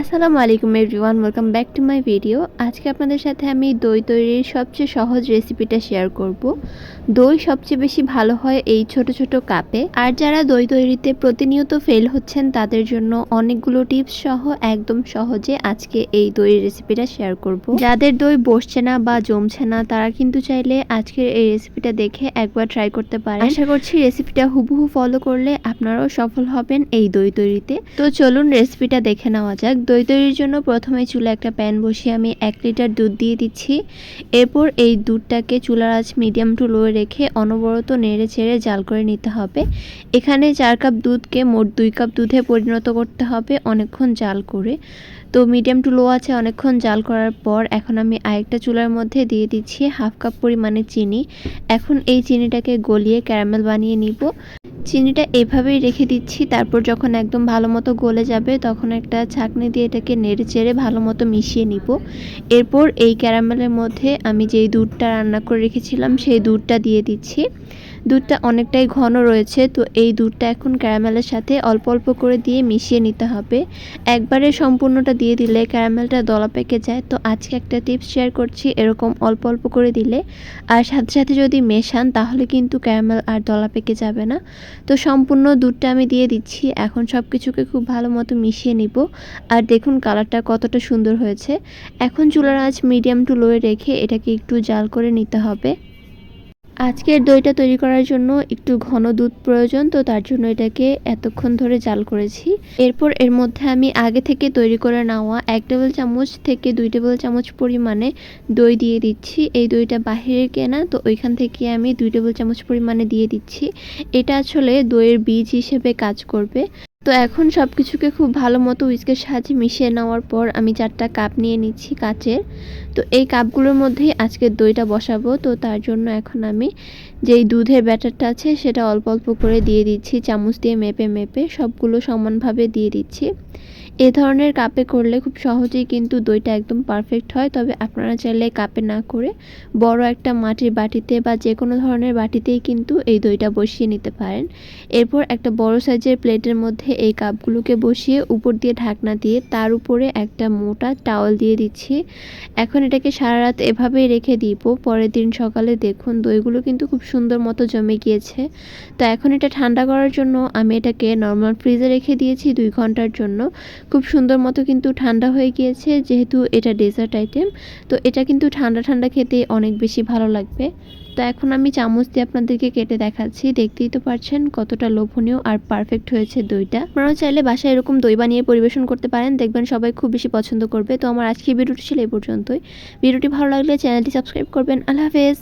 আসসালামু আলাইকুম everyone welcome back to my video আজকে আপনাদের সাথে আমি দই তৈরির সবচেয়ে সহজ রেসিপিটা শেয়ার করব। দই সবচেয়ে বেশি ভালো হয় এই ছোট ছোট কাপে। আর যারা দই তৈরিতে প্রতিনিয়ত ফেল হচ্ছেন, তাদের জন্য অনেকগুলো টিপস সহ একদম সহজে আজকে এই দইয়ের রেসিপিটা শেয়ার করব। যাদের দই বসছে না বা জমছে না, তারা কিন্তু চাইলে আজকের এই রেসিপিটা দেখে একবার ট্রাই করতে পারেন। আশা করছি রেসিপিটা হুবহু ফলো করলে আপনারাও সফল হবেন এই দই তৈরিতে। তো চলুন রেসিপিটা দেখে নেওয়া যাক। দই তৈরির জন্য প্রথমে চুলে একটা প্যান বসিয়ে আমি এক লিটার দুধ দিয়ে দিচ্ছি। এরপর এই দুধটাকে চুলার আঁচ মিডিয়াম টু লো রেখে অনবরত নেড়ে চেড়ে জাল করে নিতে হবে। এখানে চার কাপ দুধকে মোট দুই কাপ দুধে পরিণত করতে হবে অনেকক্ষণ জাল করে। তো মিডিয়াম টু লো আছে অনেকক্ষণ জাল করার পর এখন আমি আরেকটা চুলার মধ্যে দিয়ে দিচ্ছি হাফ কাপ পরিমাণে চিনি। এখন এই চিনিটাকে গলিয়ে ক্যারামেল বানিয়ে নিব। চিনিটা এভাবেই রেখে দিচ্ছি, তারপর যখন একদম ভালো মতো গলে যাবে তখন একটা ছাঁকনি দিয়ে এটাকে নেড়ে চেড়ে ভালো মতো মিশিয়ে নিব। এরপর এই ক্যারামেলের মধ্যে আমি যেই দুধটা রান্না করে রেখেছিলাম সেই দুধটা দিয়ে দিচ্ছি। দুধটা অনেকটাই ঘন রয়েছে, তো এই দুধটা এখন ক্যারামেলের সাথে অল্প অল্প করে দিয়ে মিশিয়ে নিতে হবে। একবারে সম্পূর্ণটা দিয়ে দিলে ক্যারামেলটা দলা পেকে যায়, তো আজকে একটা টিপস শেয়ার করছি এরকম অল্প অল্প করে দিলে। আর সাথে সাথে যদি মেশান, তাহলে কিন্তু ক্যারামেল আর দলা পেকে যাবে না। তো সম্পূর্ণ দুধটা আমি দিয়ে দিচ্ছি, এখন সব কিছুকে খুব ভালো মতো মিশিয়ে নিব। আর দেখুন কালারটা কতটা সুন্দর হয়েছে। এখন চুলার আঁচ মিডিয়াম টু লোয়ে রেখে এটাকে একটু জাল করে নিতে হবে। আজকের দইটা তৈরি করার জন্য একটু ঘন দুধ প্রয়োজন, তো তার জন্য এটাকে এতক্ষণ ধরে জাল করেছি। এরপর এর মধ্যে আমি আগে থেকে তৈরি করে নেওয়া এক টেবিল চামচ থেকে দুই টেবিল চামচ পরিমাণে দই দিয়ে দিচ্ছি। এই দইটা বাহিরে কেনা, তো ওইখান থেকে আমি দুই টেবিল চামচ পরিমাণে দিয়ে দিচ্ছি। এটা আসলে দইয়ের বীজ হিসেবে কাজ করবে। তো এখন সব কিছুকে খুব ভালো মতো উইস্কের সাহায্যে মিশিয়ে নেওয়ার পর আমি চারটা কাপ নিয়ে নিচ্ছি কাচের। তো এই কাপগুলোর মধ্যেই আজকে দইটা বসাবো। তো তার জন্য এখন আমি যেই দুধের ব্যাটারটা আছে সেটা অল্প অল্প করে দিয়ে দিচ্ছি। চামচ দিয়ে মেপে মেপে সবগুলো সমানভাবে দিয়ে দিচ্ছি। এ ধরনের কাপে করলে খুব সহজেই কিন্তু দইটা একদম পারফেক্ট হয়। তবে আপনারা চাইলে কাপে না করে বড় একটা মাটির বাটিতে বা যে কোনো ধরনের বাটিতেই কিন্তু এই দইটা বসিয়ে নিতে পারেন। এরপর একটা বড় সাইজের প্লেটের মধ্যে এই কাপগুলোকে বসিয়ে উপর দিয়ে ঢাকনা দিয়ে তার উপরে একটা মোটা টাওয়াল দিয়ে দিচ্ছি। এখন এটাকে সারা রাত এভাবেই রেখে দিব। পরের দিন সকালে দেখুন, দইগুলো কিন্তু খুব সুন্দর মতো জমে গিয়েছে। তো এখন এটা ঠান্ডা করার জন্য আমি এটাকে নর্মাল ফ্রিজে রেখে দিয়েছি দুই ঘণ্টার জন্য। খুব সুন্দর মতো কিন্তু ঠান্ডা হয়ে গিয়েছে, যেহেতু এটা ডেজার্ট আইটেম তো এটা কিন্তু ঠান্ডা ঠান্ডা খেতে অনেক বেশি ভালো লাগবে। তো এখন আমি চামচ দিয়ে আপনাদেরকে কেটে দেখাচ্ছি। দেখতেই তো পারছেন কতটা লোভনীয় আর পারফেক্ট হয়েছে দইটা। আপনারা চাইলে বাসায় এরকম দই বানিয়ে পরিবেশন করতে পারেন। দেখবেন সবাই খুব বেশি পছন্দ করবে। তো আমার আজকে ভিডিওটি ছিল এই পর্যন্তই। ভিডিওটি ভালো লাগলে চ্যানেলটি সাবস্ক্রাইব করবেন। আল্লাহ হাফেজ।